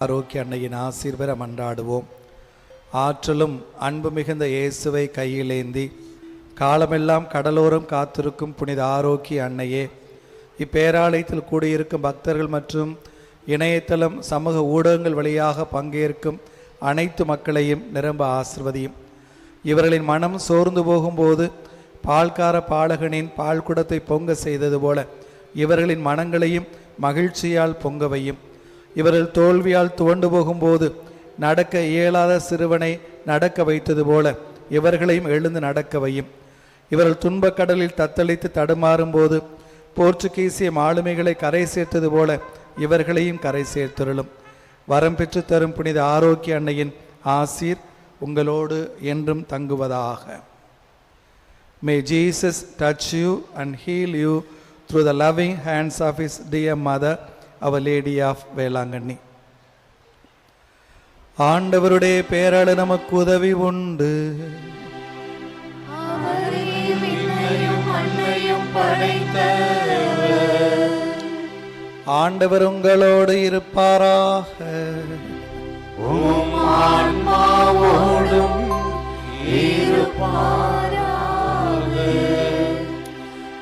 ஆரோக்கிய அன்னையின் ஆசீர்வர மன்றாடுவோம் ஆற்றலும் அன்பு மிகுந்த இயேசுவை கையிலேந்தி காலமெல்லாம் கடலோரம் காத்திருக்கும் புனித ஆரோக்கிய அன்னையே இப்பேராலயத்தில் கூடியிருக்கும் பக்தர்கள் மற்றும் இணையதளம் சமூக ஊடகங்கள் வழியாக பங்கேற்கும் அனைத்து மக்களையும் நிரம்ப ஆசிர்வதியும். இவர்களின் மனம் சோர்ந்து போகும்போது பால்கார பாலகனின் பால் குடத்தை பொங்க செய்தது போல இவர்களின் மனங்களையும் மகிழ்ச்சியால் பொங்கவையும் இவர்கள் தோல்வியால் துவண்டு போகும்போது நடக்க இயலாத சிறுவனை நடக்க வைத்தது போல இவர்களையும் எழுந்து நடக்க வையும். இவர்கள் துன்பக் கடலில் தத்தளித்து தடுமாறும்போது போர்ச்சுகீசிய மாலுமிகளை கரை சேர்த்தது போல இவர்களையும் கரை சேர்த்தருளும். வரம் பெற்று தரும் புனித ஆரோக்கிய அன்னையின் ஆசீர் உங்களோடு என்றும் தங்குவதாக. May Jesus touch you and heal you through the loving hands of his dear mother Our Lady of Velankanni. ஆண்டவருடைய பேரால நமக்கு உதவி உண்டு. அவரே ஆண்டவர் உங்களோடு இருப்பாராக.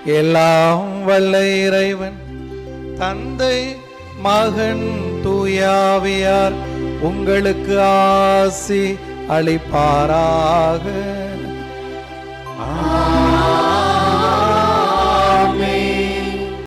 எல்லாம் வல்ல இறைவன் தந்தை மகன் தூயாவியார் உங்களுக்கு ஆசி அளிப்பாராக.